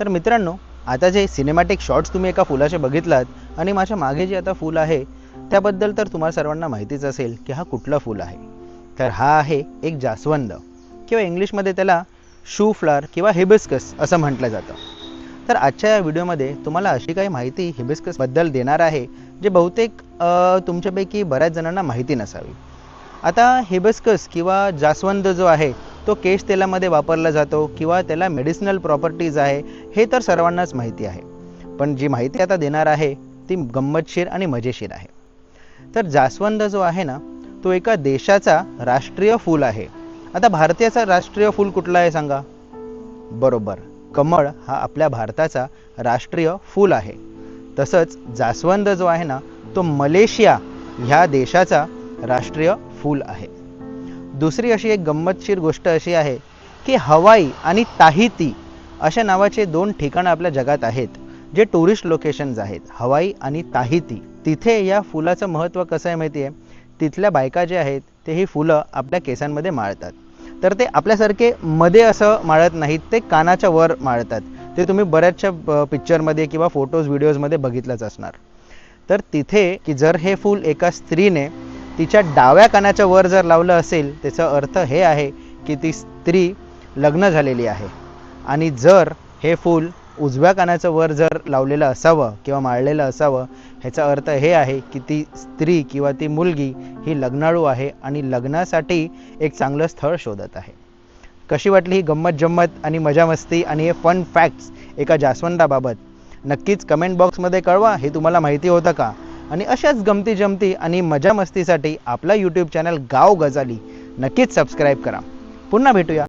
तर मित्रांनो आता जे सिनेमॅटिक शॉट्स तुम्ही एका फुलाचे बघितलात आणि माझ्या मागे जे आता फूल आहे त्याबद्दल तर तुम्हाला सर्वांना माहितीच असेल की हा कुठला फूल आहे. तर हा आहे एक जास्वंद किंवा इंग्लिशमध्ये त्याला शू फ्लार किंवा हिबिस्कस असं म्हटलं जातं. तर आजच्या या व्हिडिओमध्ये तुम्हाला अशी काही माहिती हिबिस्कसबद्दल देणार आहे जे बहुतेक तुमच्यापैकी बऱ्याच जणांना माहिती नसावी. आता हिबिस्कस किंवा जास्वंद जो आहे तो केश तेलामध्ये वापरला जातो किंवा त्याला मेडिसिनल प्रॉपर्टीज आहे हे तर सर्वांनाच माहिती आहे. पण जी माहिती आता देणार आहे ती गंमतशीर आणि मजेशीर आहे. तर जास्वंद जो आहे ना तो एका देशाचा राष्ट्रीय फूल आहे. आता भारतीयाचा राष्ट्रीय फूल कुठला आहे सांगा? बरोबर कमळ हा आपल्या भारताचा राष्ट्रीय फूल आहे. तसंच जास्वंद जो आहे ना तो मलेशिया ह्या देशाचा राष्ट्रीय फूल आहे. दुसरी अशी एक गंमतशीर गोष्ट अशी आहे की हवाई आणि ताहिती अशा नावाचे दोन ठिकाणं आपल्या जगात आहेत जे टुरिस्ट लोकेशन्स आहेत. हवाई आणि ताहिती. तिथे या फुलाचं महत्त्व कसं आहे माहिती आहे? तिथल्या बायका जे आहेत ते ही फुलं आपल्या केसांमध्ये माळतात. तर ते आपल्यासारखे मध्ये असं माळत नाहीत ते कानाच्या वर माळतात. ते तुम्ही बऱ्याचशा पिक्चरमध्ये किंवा फोटोज व्हिडिओजमध्ये बघितलंच असणार. तर तिथे की जर हे फूल एका स्त्रीने तिच्या डाव्या कानाच्या वर जर लावलं असेल त्याचा अर्थ हे आहे की ती स्त्री लग्न झालेली आहे. आणि जर हे फूल उजव्या कानाचं वर जर लावलेलं असावं किंवा माळलेलं असावं ह्याचा अर्थ हे आहे की ती स्त्री किंवा ती मुलगी ही लग्नाळू आहे आणि लग्नासाठी एक चांगलं स्थळ शोधत आहे. कशी वाटली ही गंमत जम्मत आणि मजा मस्ती? आणि हे फन फॅक्ट्स एका जास्वंदाबाबत नक्कीच कमेंट बॉक्समध्ये कळवा. हे तुम्हाला माहिती होतं का? आणि अशाच गमती जमती आणि मजा मस्तीसाठी आपला यूट्यूब चॅनल गाव गजाली. नक्कीच सबस्क्राईब करा. पुन्हा भेटूया.